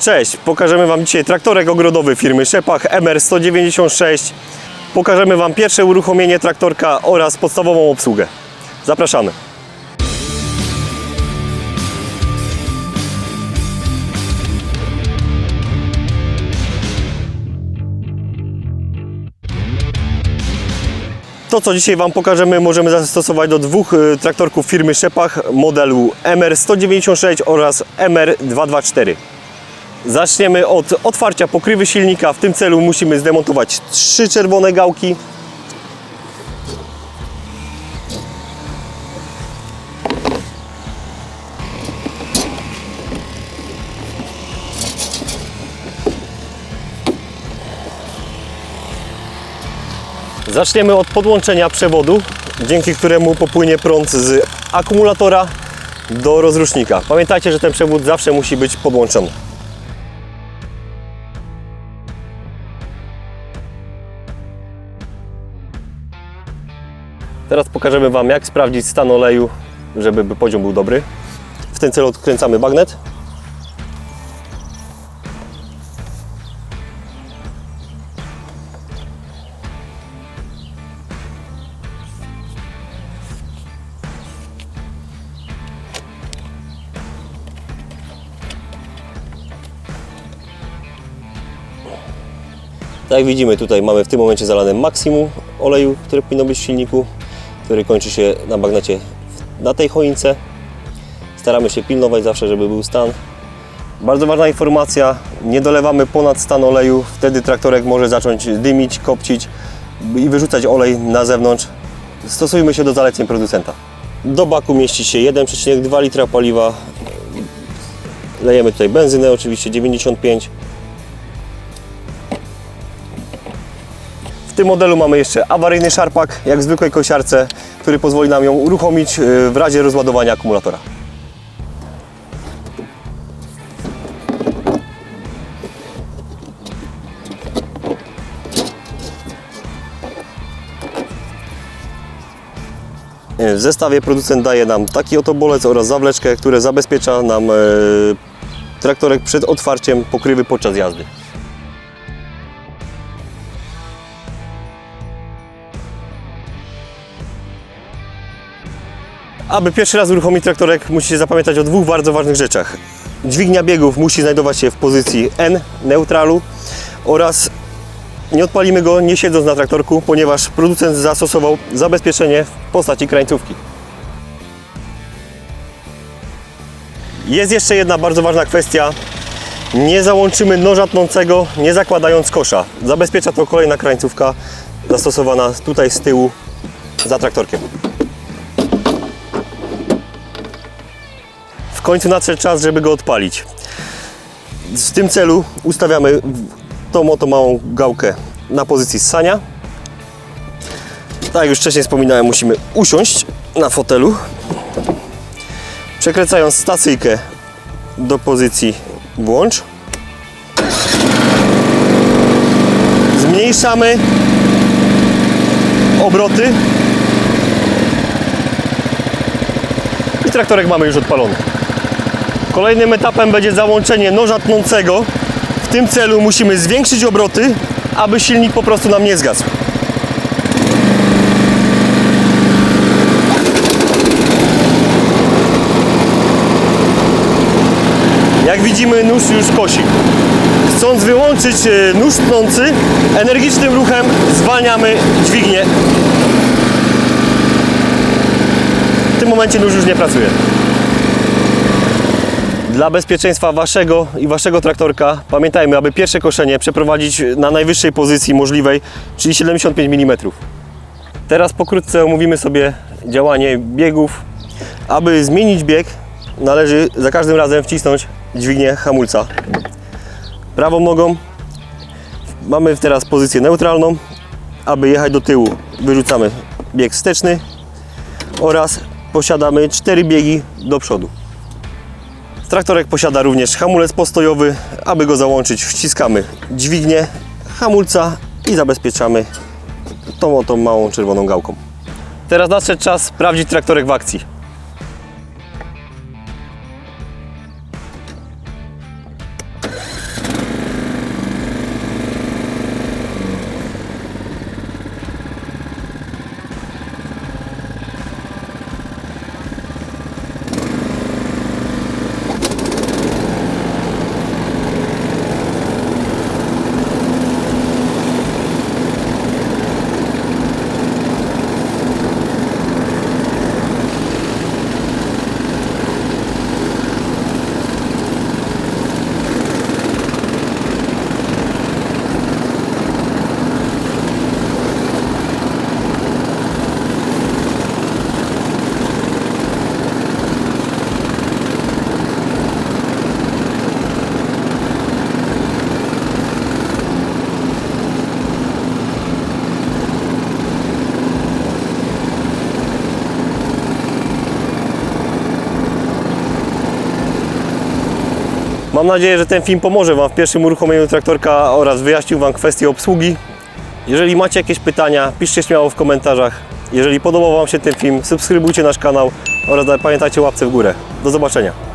Cześć, pokażemy Wam dzisiaj traktorek ogrodowy firmy Szepach MR196. Pokażemy Wam pierwsze uruchomienie traktorka oraz podstawową obsługę. Zapraszamy. To, co dzisiaj Wam pokażemy, możemy zastosować do dwóch y, traktorków firmy Szepach modelu MR196 oraz MR224. Zaczniemy od otwarcia pokrywy silnika. W tym celu musimy zdemontować trzy czerwone gałki. Zaczniemy od podłączenia przewodu, dzięki któremu popłynie prąd z akumulatora do rozrusznika. Pamiętajcie, że ten przewód zawsze musi być podłączony. Teraz pokażemy Wam, jak sprawdzić stan oleju, żeby poziom był dobry. W ten cel odkręcamy bagnet. Tak jak widzimy, tutaj mamy w tym momencie zalane maksimum oleju, który powinno być w silniku, który kończy się na bagnecie w- na tej choince. Staramy się pilnować zawsze, żeby był stan. Bardzo ważna informacja, nie dolewamy ponad stan oleju, wtedy traktorek może zacząć dymić, kopcić i wyrzucać olej na zewnątrz. Stosujmy się do zaleceń producenta. Do baku mieści się 1,2 litra paliwa. Lejemy tutaj benzynę, oczywiście 95. tym modelu mamy jeszcze awaryjny szarpak, jak w zwykłej kosiarce, który pozwoli nam ją uruchomić y, w razie rozładowania akumulatora. Y, W zestawie producent daje nam taki oto bolec oraz zawleczkę, które zabezpiecza nam y, traktorek przed otwarciem pokrywy podczas jazdy. Aby pierwszy raz uruchomić traktorek, musicie zapamiętać o dwóch bardzo ważnych rzeczach. Dźwignia biegów musi znajdować się w pozycji N, neutralu oraz nie odpalimy go nie siedząc na traktorku, ponieważ producent zastosował zabezpieczenie w postaci krańcówki. Jest jeszcze jedna bardzo ważna kwestia. Nie załączymy noża tnącego, nie zakładając kosza. Zabezpiecza to kolejna krańcówka zastosowana tutaj z tyłu za traktorkiem. Końcu nadszedł czas, żeby go odpalić. W tym celu ustawiamy tą oto małą gałkę na pozycji ssania. Tak jak już wcześniej wspominałem, musimy usiąść na fotelu. Przekręcając stacyjkę do pozycji włącz. Zmniejszamy obroty. I traktorek mamy już odpalony. Kolejnym etapem będzie załączenie noża tnącego. W tym celu musimy zwiększyć obroty, aby silnik po prostu nam nie zgasł. Jak widzimy nóż już kosi. Chcąc wyłączyć e, nóż tnący, energicznym ruchem zwalniamy dźwignię. W tym momencie nóż już nie pracuje. Dla bezpieczeństwa waszego i waszego traktorka pamiętajmy, aby pierwsze koszenie przeprowadzić na najwyższej pozycji możliwej, czyli 75 mm. Teraz pokrótce omówimy sobie działanie biegów. Aby zmienić bieg, należy za każdym razem wcisnąć dźwignię hamulca. Prawą nogą mamy teraz pozycję neutralną. Aby jechać do tyłu, wyrzucamy bieg wsteczny oraz posiadamy cztery biegi do przodu. Traktorek posiada również hamulec postojowy. Aby go załączyć, wciskamy dźwignię hamulca i zabezpieczamy tą oto małą czerwoną gałką. Teraz nadszedł czas sprawdzić traktorek w akcji. Mam nadzieję, że ten film pomoże Wam w pierwszym uruchomieniu traktorka oraz wyjaśnił Wam kwestię obsługi. Jeżeli macie jakieś pytania, piszcie śmiało w komentarzach. Jeżeli podobał Wam się ten film, subskrybujcie nasz kanał oraz pamiętajcie łapce w górę. Do zobaczenia.